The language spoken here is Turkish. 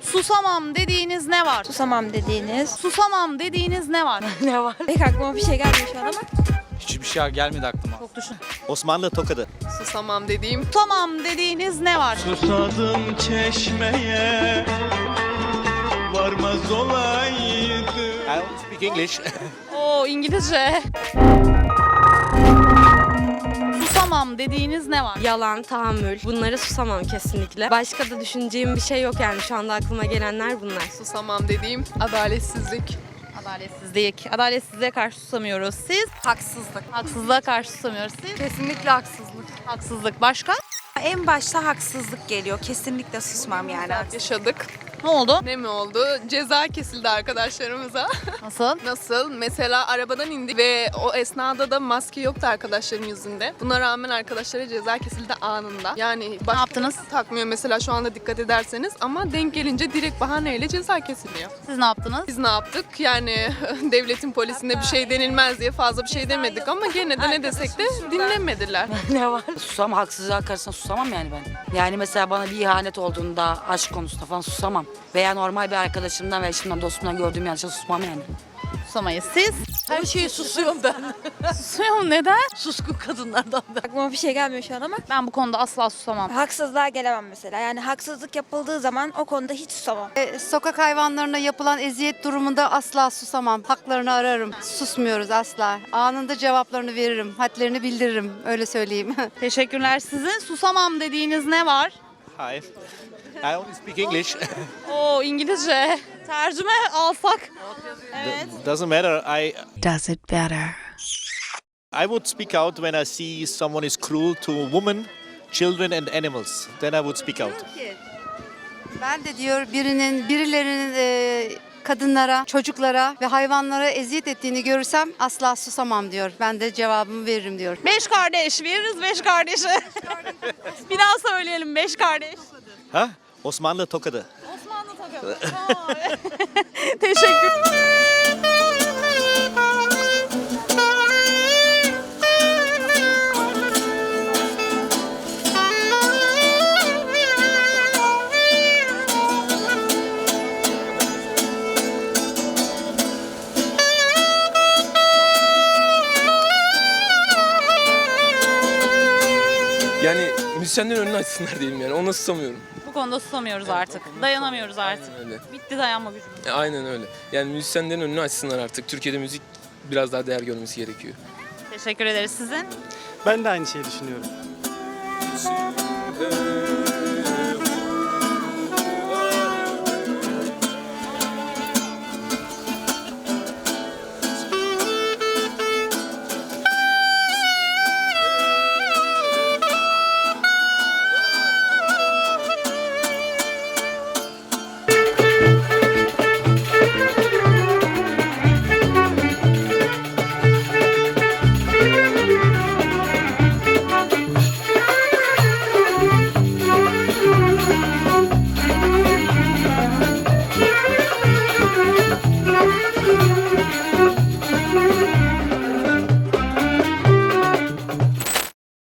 Susamam dediğiniz ne var? Susamam dediğiniz. Susamam dediğiniz ne var? ne var? Pek aklıma bir şey gelmiyor şu an ama. Hiçbir şey gelmedi aklıma. Çok düşün. Osmanlı tokadı. Susamam dediğim Susamam dediğiniz ne var? Susadım çeşmeye varmaz olaydı. I don't speak English. Oo İngilizce. Susamam dediğiniz ne var? Yalan, tahammül. Bunları susamam kesinlikle. Başka da düşüneceğim bir şey yok yani şu anda aklıma gelenler bunlar. susamam dediğim adaletsizlik. Adaletsizlik. Adaletsizliğe karşı susamıyoruz. Siz? Haksızlık. Haksızlığa karşı susamıyoruz. Siz? Kesinlikle haksızlık. Haksızlık. Başka? En başta haksızlık geliyor. Kesinlikle susmam yani. Yaşadık. Ne oldu? Ne mi oldu? Ceza kesildi arkadaşlarımıza. Nasıl? Nasıl? Mesela arabadan indik ve o esnada da maske yoktu arkadaşların yüzünde. Buna rağmen arkadaşlara ceza kesildi anında. Yani başka yaptınız? takmıyor mesela şu anda dikkat ederseniz ama denk gelince direkt bahaneyle ceza kesiliyor. Siz ne yaptınız? Biz ne yaptık? Yani devletin polisinde bir şey denilmez diye fazla bir şey demedik ama gene de ne desek de dinlemediler. ne var? Susam haksızlığa karşısında susamam yani ben. Yani mesela bana bir ihanet olduğunda aşk konusunda falan susamam. Veya normal bir arkadaşımdan ve eşimden dostumdan gördüğüm yanlışa susmam yani. Susamayız. Siz? Her şeye susuyorum ben. Susuyorum. Neden? Suskun kadınlardan da. Aklıma bir şey gelmiyor şu an ama. Ben bu konuda asla susamam. Haksızlığa gelemem mesela. Yani haksızlık yapıldığı zaman o konuda hiç susamam. E, Sokak hayvanlarına yapılan eziyet durumunda asla susamam. Haklarını ararım. Susmuyoruz asla. Anında cevaplarını veririm. Hadlerini bildiririm. Öyle söyleyeyim. Teşekkürler sizin. Susamam dediğiniz ne var? Hi. I only speak English. Oo İngilizce. Tercüme alsak. Evet. Doesn't matter. I Does it better. I would speak out when I see someone is cruel to women, children and animals. Then I would speak out. Ben de diyor birinin, birilerinin e, kadınlara, çocuklara ve hayvanlara eziyet ettiğini görürsem asla susamam diyor. Ben de cevabımı veririm diyor. Beş kardeş. Veririz beş kardeşi. bir daha söyleyelim beş kardeş. Ha? Osmanlı tokadı. Osmanlı. Tamam. Teşekkür. Yani müzisyenlerin önünü açsınlar diyelim yani. Ona susamıyorum. Bu konuda susamıyoruz artık. Dayanamıyoruz artık. Aynen öyle. Bitti dayanma gücümüz. E, Aynen öyle. Yani müzisyenlerin önünü açsınlar artık. Türkiye'de müzik biraz daha değer görmesi gerekiyor. Teşekkür ederiz sizin. Ben de aynı şeyi düşünüyorum.